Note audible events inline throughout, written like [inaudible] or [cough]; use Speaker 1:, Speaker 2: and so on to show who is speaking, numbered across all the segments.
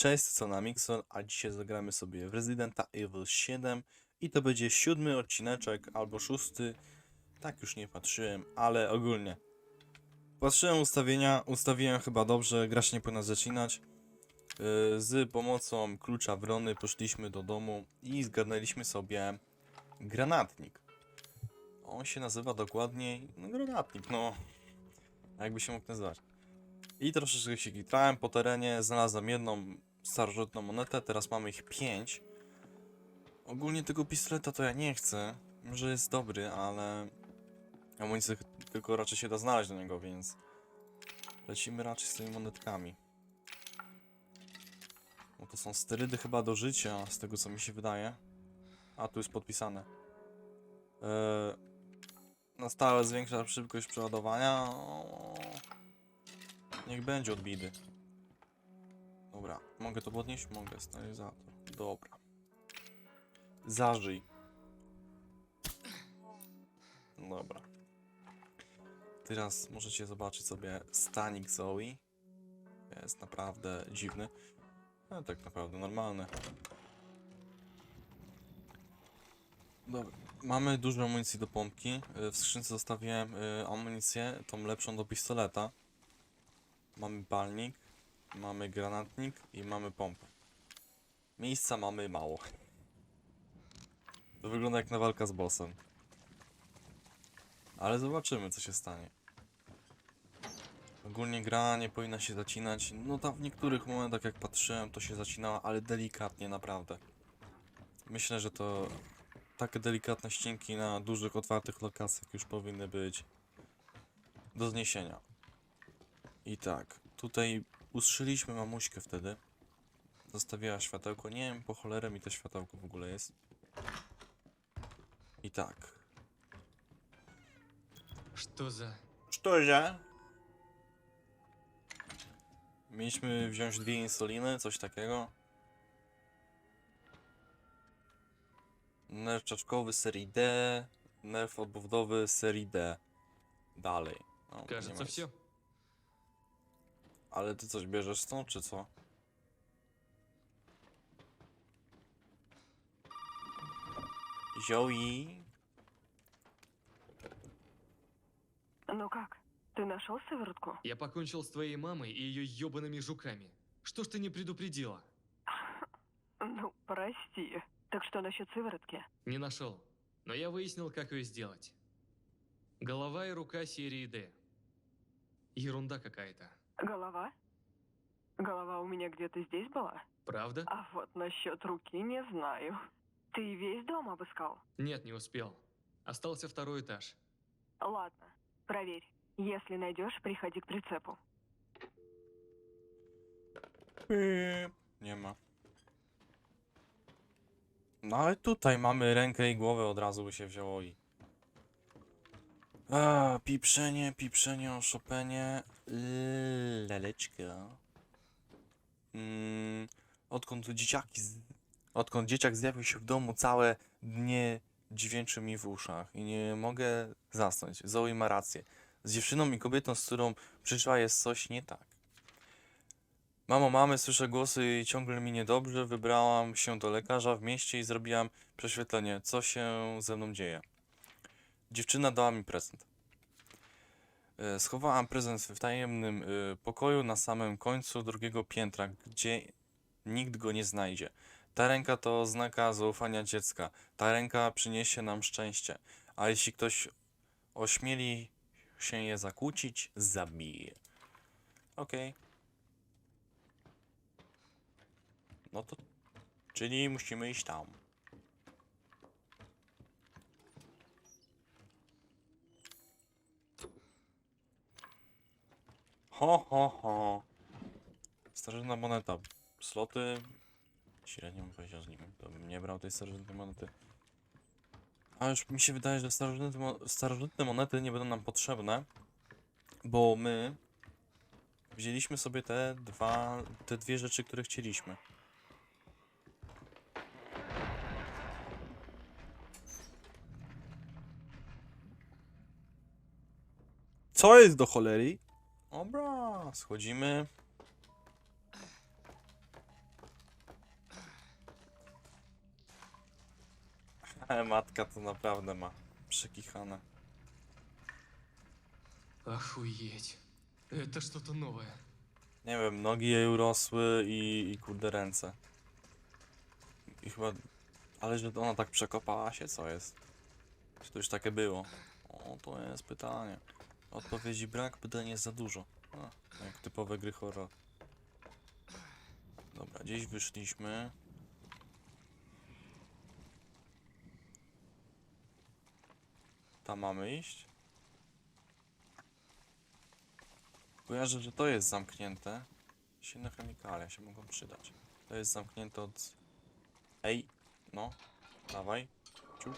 Speaker 1: Cześć, to na Mixon, a dzisiaj zagramy sobie w Residenta Evil 7 i to będzie siódmy odcineczek albo szósty. Tak już nie patrzyłem, ale ogólnie. Patrzyłem ustawienia, ustawiłem chyba dobrze, gra się nie powinna zaczynać. Yy, Z pomocą klucza wrony poszliśmy do domu i zgarnęliśmy sobie granatnik. On się nazywa dokładniej, no granatnik, no. Jakby się mógł nazywać. I troszeczkę się gitrałem po terenie, znalazłem jedną starożytną monetę, teraz mamy ich pięć. Ogólnie tego pistoleta to ja nie chcę, może jest dobry, ale amunicję tylko raczej się da znaleźć do niego, więc lecimy raczej z tymi monetkami. No to są sterydy chyba do życia, z tego co mi się wydaje. A, tu jest podpisane. Eee, na stałe zwiększa szybkość przeładowania. O, Niech będzie od bidy. Dobra, mogę to podnieść? Mogę, stabilizator. Dobra. Zażyj. Dobra. Teraz możecie zobaczyć sobie stanik Zoe. Jest naprawdę dziwny. Ale tak naprawdę normalny. Dobra. Mamy dużo amunicji do pompki. Y, W skrzynce zostawiłem y, amunicję, tą lepszą do pistoleta. Mamy palnik, mamy granatnik i mamy pompę. Miejsca mamy mało. To wygląda jak na walka z bossem. Ale zobaczymy co się stanie. Ogólnie gra nie powinna się zacinać. No tam w niektórych momentach jak patrzyłem to się zacinała, ale delikatnie naprawdę. Myślę, że to takie delikatne ścięki na dużych otwartych lokacjach już powinny być do zniesienia. I tak, tutaj ustrzyliśmy mamuśkę wtedy. Zostawiła światełko. Nie wiem po cholerę mi to światełko w ogóle jest. I tak.
Speaker 2: Что за...
Speaker 1: Szczerze? Mieliśmy wziąć dwie insuliny, coś takiego. Nerw czaszkowy serii D, nerw obwodowy serii D. Dalej. No, nie ma
Speaker 2: Кажется,
Speaker 1: nic.
Speaker 2: все.
Speaker 1: Ale ty coś bierzesz stąd, czy co? Joey?
Speaker 3: Ну как? Ты нашел сыворотку?
Speaker 2: Я покончил с твоей мамой и ее ебаными жуками. Что ж ты не предупредила? [laughs]
Speaker 3: Ну, прости. Так что насчет сыворотки?
Speaker 2: Не нашел. Но я выяснил, как ее сделать. Голова и рука серии D. Ерунда какая-то.
Speaker 3: Голова? Голова у меня где-то здесь была?
Speaker 2: Правда?
Speaker 3: А вот насчет руки не знаю. Ты весь дом обыскал?
Speaker 2: Нет, не успел. Остался второй этаж.
Speaker 3: Ладно, проверь. Если найдешь, приходи к прицепу.
Speaker 1: Nie ma. No ale tutaj mamy rękę i głowę od razu by się wzięło i... A, piprzenie, piprzenie, oszopenie, leleczka. Mm, odkąd dzieciaki, z... odkąd dzieciak zjawił się w domu, całe dnie dźwięczy mi w uszach i nie mogę zasnąć. Zoe ma rację. Z dziewczyną i kobietą, z którą przyszła jest coś nie tak. Mamo, mamy, słyszę głosy i ciągle mi niedobrze. Wybrałam się do lekarza w mieście i zrobiłam prześwietlenie. Co się ze mną dzieje? Dziewczyna dała mi prezent. E, Schowałam prezent w tajemnym e, pokoju na samym końcu drugiego piętra, gdzie nikt go nie znajdzie. Ta ręka to oznaka zaufania dziecka. Ta ręka przyniesie nam szczęście. A jeśli ktoś ośmieli się je zakłócić, zabije. Okej. No to. Czyli musimy iść tam. Ho, ho, ho. Starożytna moneta. Sloty. Średnio bym powiedział z nim. To bym nie brał tej starożytnej monety. A już mi się wydaje, że starożytne, mo- starożytne monety nie będą nam potrzebne. Bo my wzięliśmy sobie te dwa, te dwie rzeczy, które chcieliśmy. Co jest do cholery? Dobra, schodzimy. [laughs] Matka to naprawdę ma przekichane.
Speaker 2: Охуеть. Это что-то новое.
Speaker 1: Nie wiem, nogi jej urosły i, i kurde ręce. I chyba... Ale że ona tak przekopała się, co jest? Czy to już takie było? O, to jest pytanie. Odpowiedzi brak, pytań jest za dużo. A, jak typowe gry horror. Dobra, gdzieś wyszliśmy. Tam mamy iść? Kojarzę, że to jest zamknięte. Silne chemikalia się mogą przydać. To jest zamknięte od... Ej, no, dawaj. Ciuk.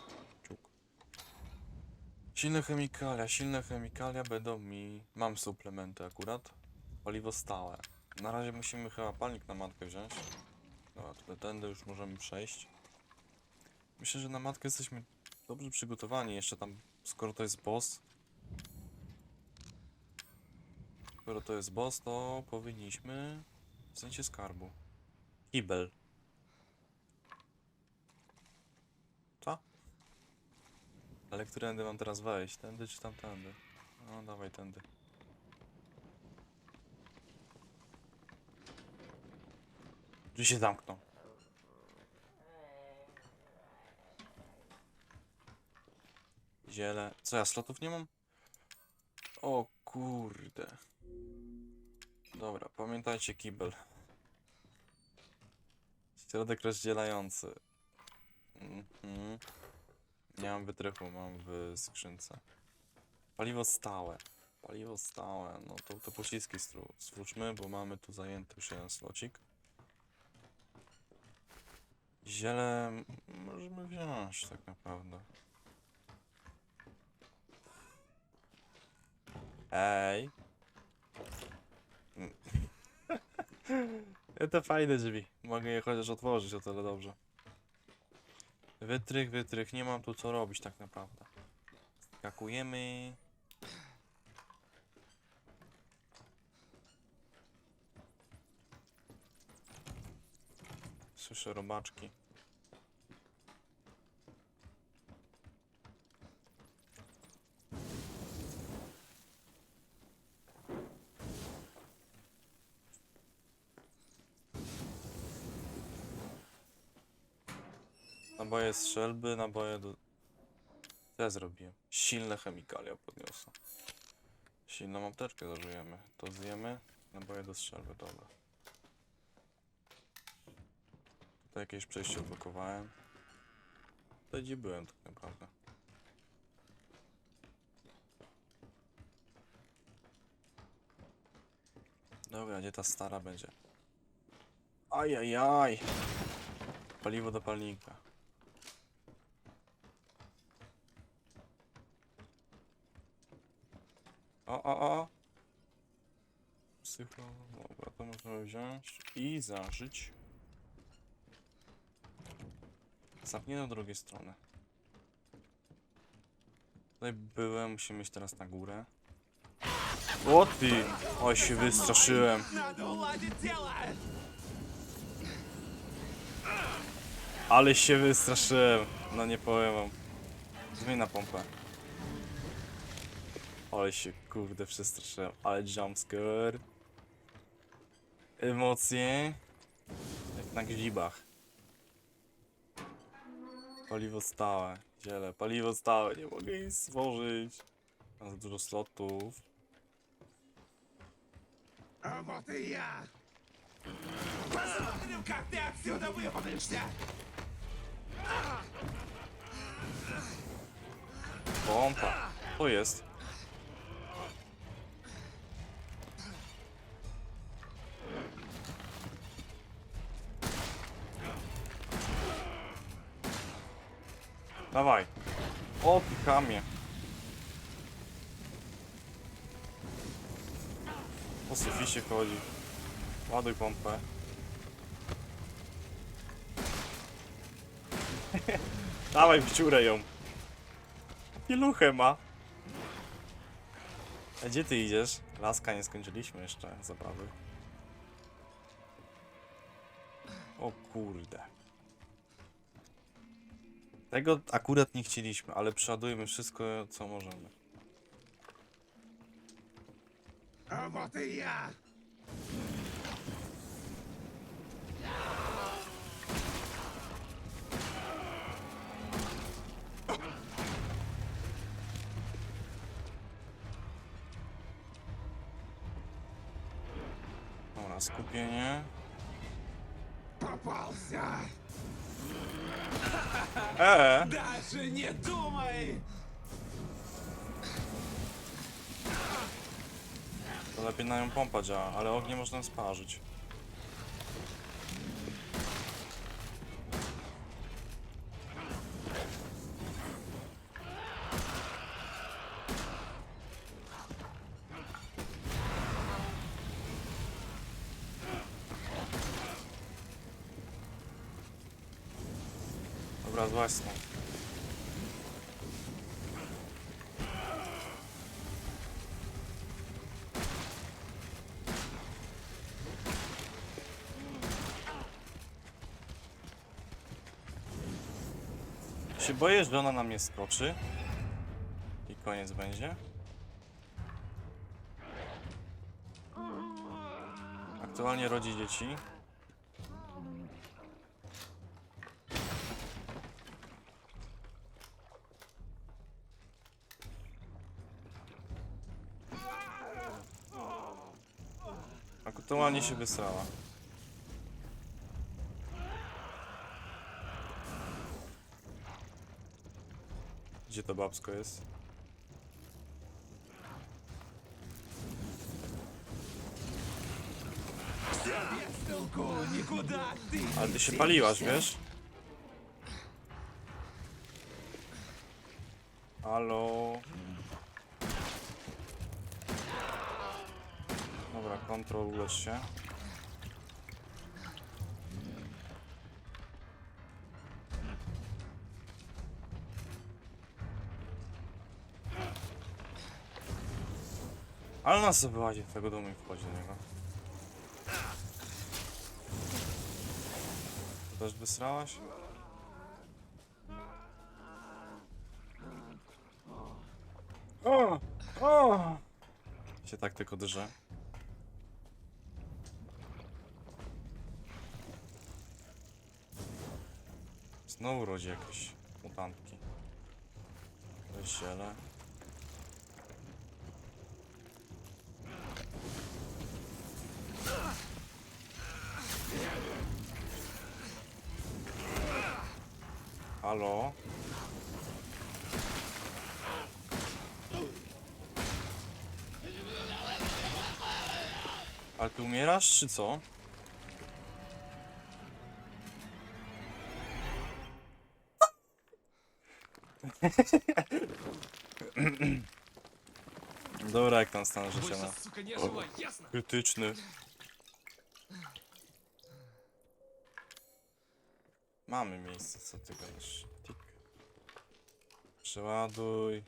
Speaker 1: Silne chemikalia, silne chemikalia będą mi... Mam suplementy akurat. Paliwo stałe. Na razie musimy chyba palnik na matkę wziąć. Dobra, tutaj tędy już możemy przejść. Myślę, że na matkę jesteśmy dobrze przygotowani. Jeszcze tam, skoro to jest boss, Skoro to jest boss, to powinniśmy w sensie skarbu. Kibel. Co? Ale którędy mam teraz wejść? Tędy czy tamtędy? No dawaj tędy. Drzwi się zamkną. Ziele. Co ja slotów nie mam? O kurde. Dobra, pamiętajcie kibel. Środek rozdzielający. Mhm. Nie mam wytrychu, mam w skrzynce. Paliwo stałe. Paliwo stałe. No to, to pociski stwórzmy, bo mamy tu zajęty już jeden slocik. Ziele możemy wziąć tak naprawdę. Ej. [laughs] To fajne drzwi. Mogę je chociaż otworzyć o tyle dobrze. Wytrych, wytrych. Nie mam tu co robić tak naprawdę. Skakujemy. Słyszę robaczki. Naboje strzelby, naboje do... Co ja zrobiłem? Silne chemikalia podniosę. Silną apteczkę zażyjemy. To zjemy. Naboje do strzelby, dobra. Tutaj jakieś przejście odblokowałem. Tutaj gdzie byłem tak naprawdę. Dobra, gdzie ta stara będzie? Ajajaj! Paliwo do palnika. O, o, o! Psycho... Dobra, to możemy wziąć i zażyć. Zapnie do drugiej strony. Tutaj byłem, musimy iść teraz na górę. O ty! Oj, się wystraszyłem. Ale się wystraszyłem. No nie powiem wam. Zmień na pompę. Ale się kurde przestraszyłem. Ale jumpscare. Emocje. Jak na grzibach. Paliwo stałe. Ziele. Paliwo stałe. Nie mogę nic stworzyć. Mam za dużo slotów.
Speaker 4: А вот и я! Посмотрим, как ты отсюда выпутаешься!
Speaker 1: Pompa. To jest. Dawaj. O, ty chamie. Po suficie chodzi. Ładuj pompę. [laughs] Dawaj, wciurę ją. Pieluchę ma. A gdzie ty idziesz? Laska, nie skończyliśmy jeszcze zabawy. O kurde. Tego akurat nie chcieliśmy, ale przeładujmy wszystko, co możemy.
Speaker 4: А вот и я!
Speaker 1: Dobra, skupienie.
Speaker 4: Попался!
Speaker 1: Eee!
Speaker 4: Даже не думай!
Speaker 1: To lepiej na nią pompa działa, ale ognie można sparzyć. Złaź stąd. Się boję, że ona na mnie skoczy. I koniec będzie. Aktualnie rodzi dzieci. normalnie się wysrała. Gdzie to babsko jest? Ale ty się paliłaś, wiesz? Halo. Dobra, kontrol, ulecz się. Ale nas sobie wyłazi tego domu i wchodzi do niego. To też wysrałaś? O! O! Się tak tylko drze. Znowu rodzi jakieś mutantki. Weź ziele. Halo? Ale ty umierasz, czy co? Dobra, jak tam stan życia,
Speaker 2: Больше,
Speaker 1: no.
Speaker 2: сука, не оживай, ясно?
Speaker 1: Krytyczny. Mamy miejsce, co ty gadasz? Tik. Przeładuj.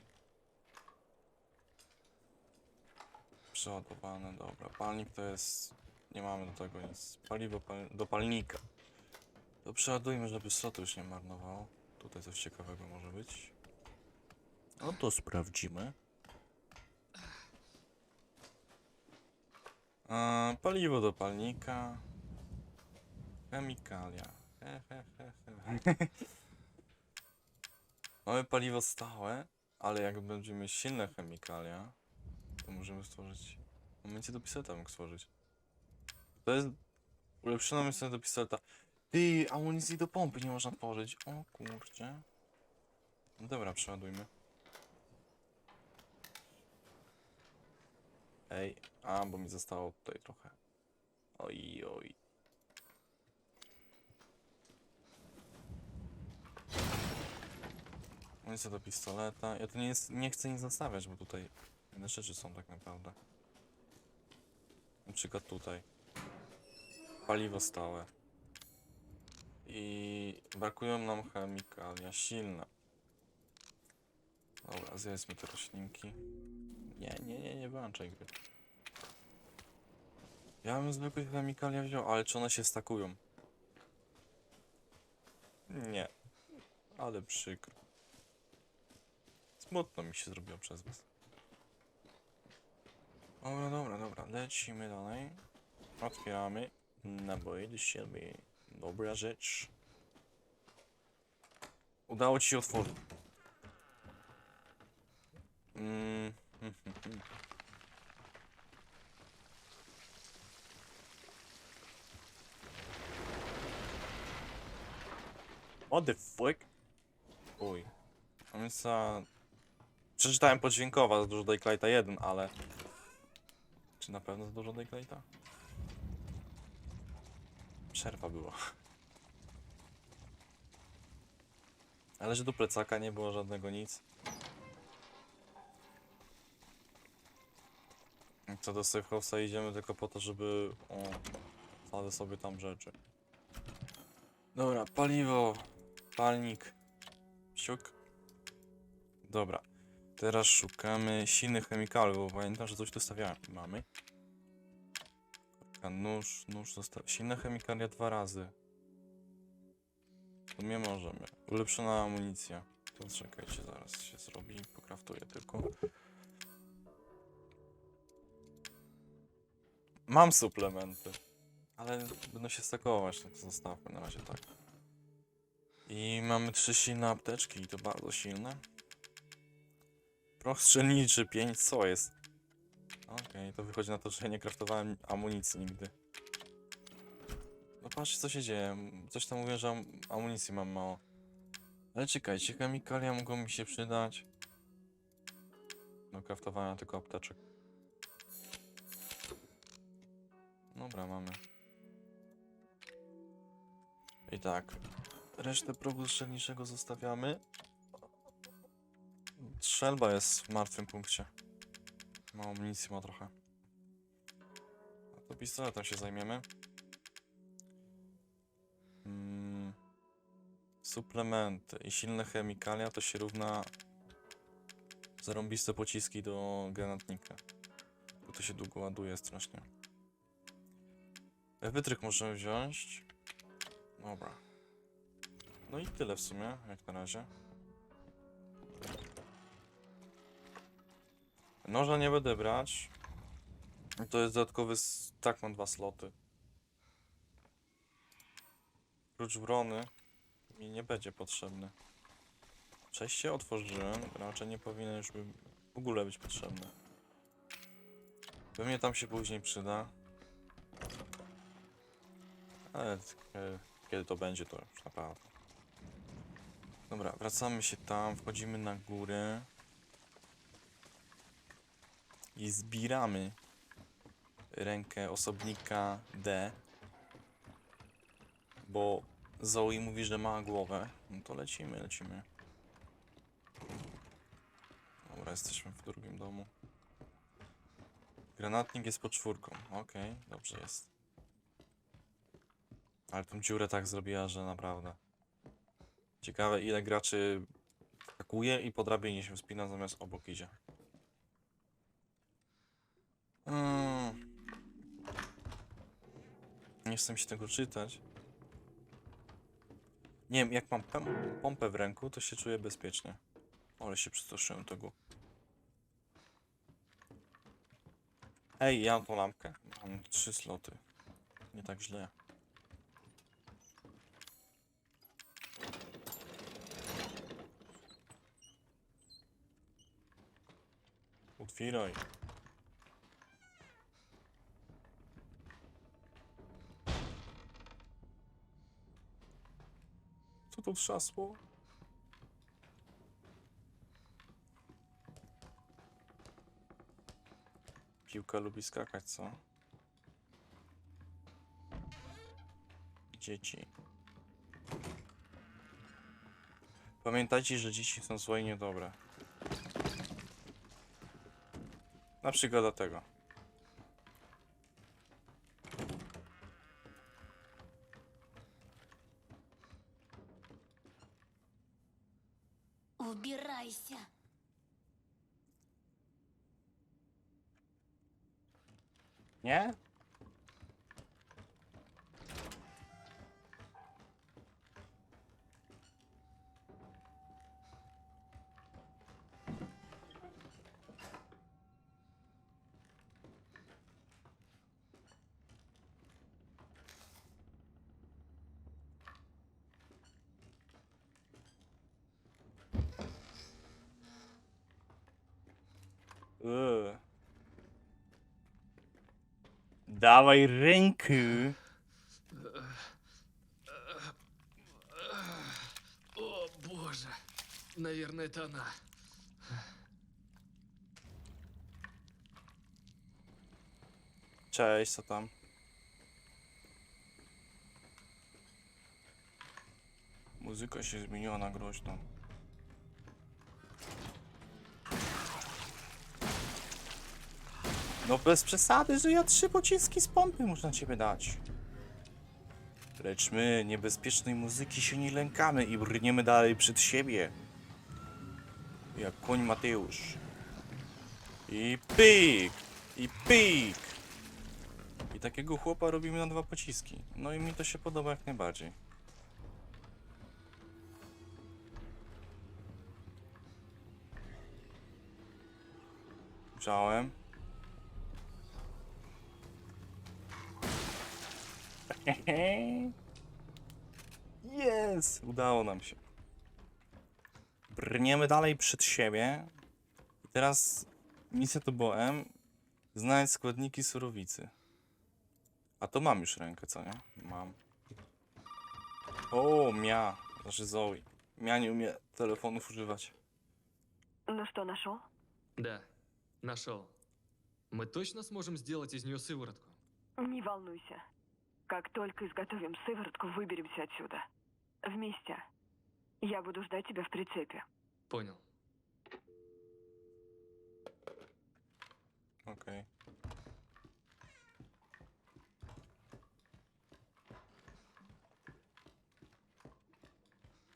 Speaker 1: Przeładowane, dobra. Palnik to jest... Nie mamy do tego nic. Paliwo pal... do palnika. To przeładujmy, żeby slotu już nie marnował. Tutaj coś ciekawego może być. No to sprawdzimy. E, paliwo do palnika. Chemikalia. He, he, he, he. [laughs] Mamy paliwo stałe, ale jak będziemy silne chemikalia, to możemy stworzyć. W momencie do pistoleta mógł stworzyć. To jest ulepszona myśl do pistoleta. Ty, amunicji do pompy nie można tworzyć. O kurczę. No dobra, przeładujmy. Ej, a, bo mi zostało tutaj trochę. Oj, oj. Amunicja do pistoleta. Ja tu nie, jest, nie chcę nic zostawiać, bo tutaj inne rzeczy są tak naprawdę. Na przykład tutaj. Paliwo stałe. I brakują nam chemikalia silne. Dobra, zjedzmy te roślinki. Nie, nie, nie, nie wyłączaj gry. Ja bym zwykłe chemikalia wziął, ale czy one się stakują? Nie. Ale przykro. Smutno mi się zrobiło przez was. Dobra, dobra, dobra. Lecimy dalej. Otwieramy. Naboje do siebie. Dobra rzecz. Udało ci się otworzyć. Mm. What the fuck? Uj. A więc za... Przeczytałem podźwiękowa za dużo Daylighta 1, ale... Czy na pewno za dużo Daylighta? Przerwa była. Ale że do plecaka nie było żadnego nic. Co do safe house'a idziemy tylko po to, żeby... O, sobie tam rzeczy. Dobra, paliwo. Palnik. Siuk. Dobra. Teraz szukamy silnych chemikalów, bo pamiętam, że coś tu stawiałem. Mamy. Nóż, nóż został. Silne chemikalia dwa razy. W sumie możemy. Ulepszona amunicja. To czekajcie, zaraz się zrobi. Pokraftuję tylko. Mam suplementy. Ale będą się stakować, to zostawmy na razie tak. I mamy trzy silne apteczki i to bardzo silne. Proch strzelniczy 5, co jest? Okej, to wychodzi na to, że nie kraftowałem amunicji nigdy. No patrzcie co się dzieje. Coś tam mówię, że am amunicji mam mało. Ale czekajcie, chemikalia mogą mi się przydać. Do kraftowania tylko apteczek. Dobra, mamy. I tak. Resztę progu strzelniczego zostawiamy. Strzelba jest w martwym punkcie. Mało amunicji ma trochę. A to pistoletem się zajmiemy. Mm. Suplementy i silne chemikalia to się równa zarąbiste pociski do granatnika. Bo to się długo ładuje strasznie. Wytrych możemy wziąć. Dobra. No i tyle w sumie, jak na razie. Noża nie będę brać. To jest dodatkowy, tak mam dwa sloty. Klucz brony mi nie będzie potrzebny. Przejście otworzyłem, raczej nie powinien już by w ogóle być potrzebny. Pewnie tam się później przyda. Ale e, kiedy to będzie, to już naprawdę. Dobra, wracamy się tam, wchodzimy na górę. I zbieramy rękę osobnika D. Bo Zoe mówi, że ma głowę. No to lecimy, lecimy. Dobra, jesteśmy w drugim domu. Granatnik jest pod czwórką. Okej, dobrze jest. Ale tą dziurę tak zrobiła, że naprawdę. Ciekawe ile graczy skakuje i po drabinie się wspina zamiast obok idzie. Mm. Nie chcę mi się tego czytać. Nie wiem, jak mam pompę w ręku, to się czuję bezpiecznie. Ale się przestraszyłem tego. Ej, ja mam tą lampkę. Mam trzy sloty. Nie tak źle. Otwieraj. To? Piłka lubi skakać, co? Dzieci. Pamiętajcie, że dzieci są złe i niedobre. Na przykład dlatego. Э. Давай рынку.
Speaker 2: О, боже. Наверное, это она.
Speaker 1: Чай что там. Музыка сейчас изменила, на гроші там. Ну. No bez przesady, że ja trzy pociski z pompy muszę na ciebie dać. Lecz my niebezpiecznej muzyki się nie lękamy i brniemy dalej przed siebie. Jak koń Mateusz. I pyk! I pyk! I takiego chłopa robimy na dwa pociski. No i mi to się podoba jak najbardziej. Wziąłem. [laughs] Jest! Udało nam się. Brniemy dalej przed siebie. I teraz misja to była M. Znajdź składniki surowicy. A to mam już rękę, co nie? Mam. O, Mia. Znaczy Zoe. Mia nie umie telefonów używać.
Speaker 3: Ну что, нашел?
Speaker 2: Да, нашел. Мы точно сможем сделать из нее сыворотку?
Speaker 3: Не волнуйся. Как только изготовим сыворотку, выберемся отсюда. Вместе. Я буду ждать тебя в прицепе.
Speaker 2: Понял.
Speaker 1: Okej.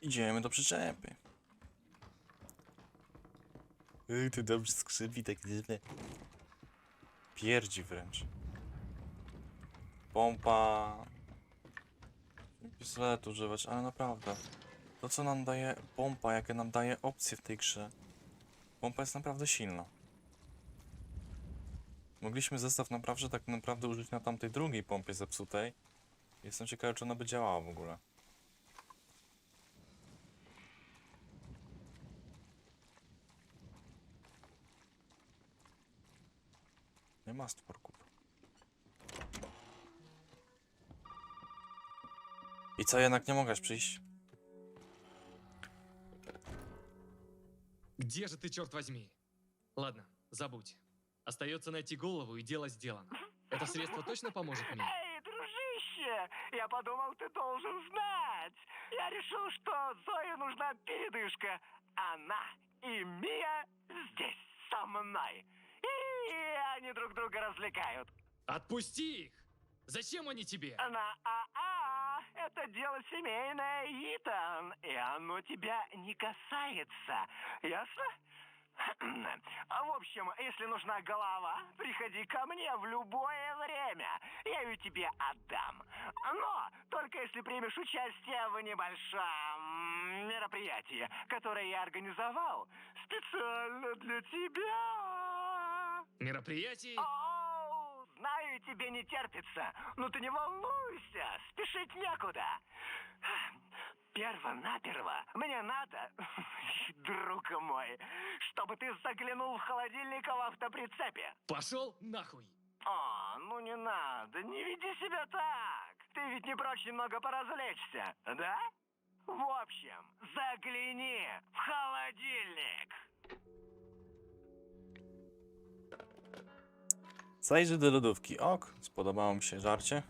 Speaker 1: Idziemy do przyczepy. Ej, ty dobrze skrzypi, tak dziwnie. Pierdzi wręcz. Pompa. Pistoletu używać, ale naprawdę. To co nam daje pompa, jakie nam daje opcje w tej grze. Pompa jest naprawdę silna. Mogliśmy zestaw naprawdę tak naprawdę użyć na tamtej drugiej pompie zepsutej. Jestem ciekawy, czy ona by działała w ogóle. Nie ma stworków. I co, jednak nie mogłaś przyjść?
Speaker 2: Где же ты, черт возьми? Ладно, забудь. Остается найти голову, и дело сделано. Это средство точно поможет мне?
Speaker 5: Эй, дружище! Я подумал, ты должен знать. Я решил, что Зое нужна передышка. Она и Мия здесь со мной. И они друг друга развлекают.
Speaker 2: Отпусти их! Зачем они тебе?
Speaker 5: На АА это дело семейное, Итан, и оно тебя не касается. Ясно? [clears throat] А В общем, если нужна голова, приходи ко мне в любое время. Я ее тебе отдам. Но только если примешь участие в небольшом мероприятии, которое я организовал специально для тебя.
Speaker 2: Мероприятий?
Speaker 5: Оу, знаю, тебе не терпится, но ты не волнуйся, спешить некуда. Перво-наперво мне надо, [laughs] друг мой, чтобы ты заглянул в холодильник в автоприцепе.
Speaker 2: Пошел нахуй!
Speaker 5: О, ну не надо, не веди себя так. Ты ведь не прочь немного поразвлечься, да? В общем, загляни в холодильник.
Speaker 1: Zajrzę do lodówki. Ok, spodobało mi się żarcie.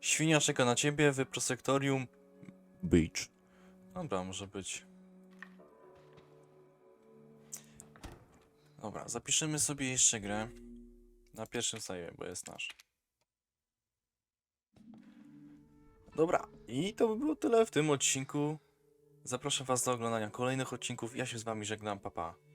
Speaker 1: Świnia czeka na ciebie w prosektorium Beach. Dobra, może być. Dobra, zapiszemy sobie jeszcze grę na pierwszym save, bo jest nasz. Dobra, i to by było tyle w tym odcinku. Zapraszam Was do oglądania kolejnych odcinków. Ja się z Wami żegnam, papa. Pa.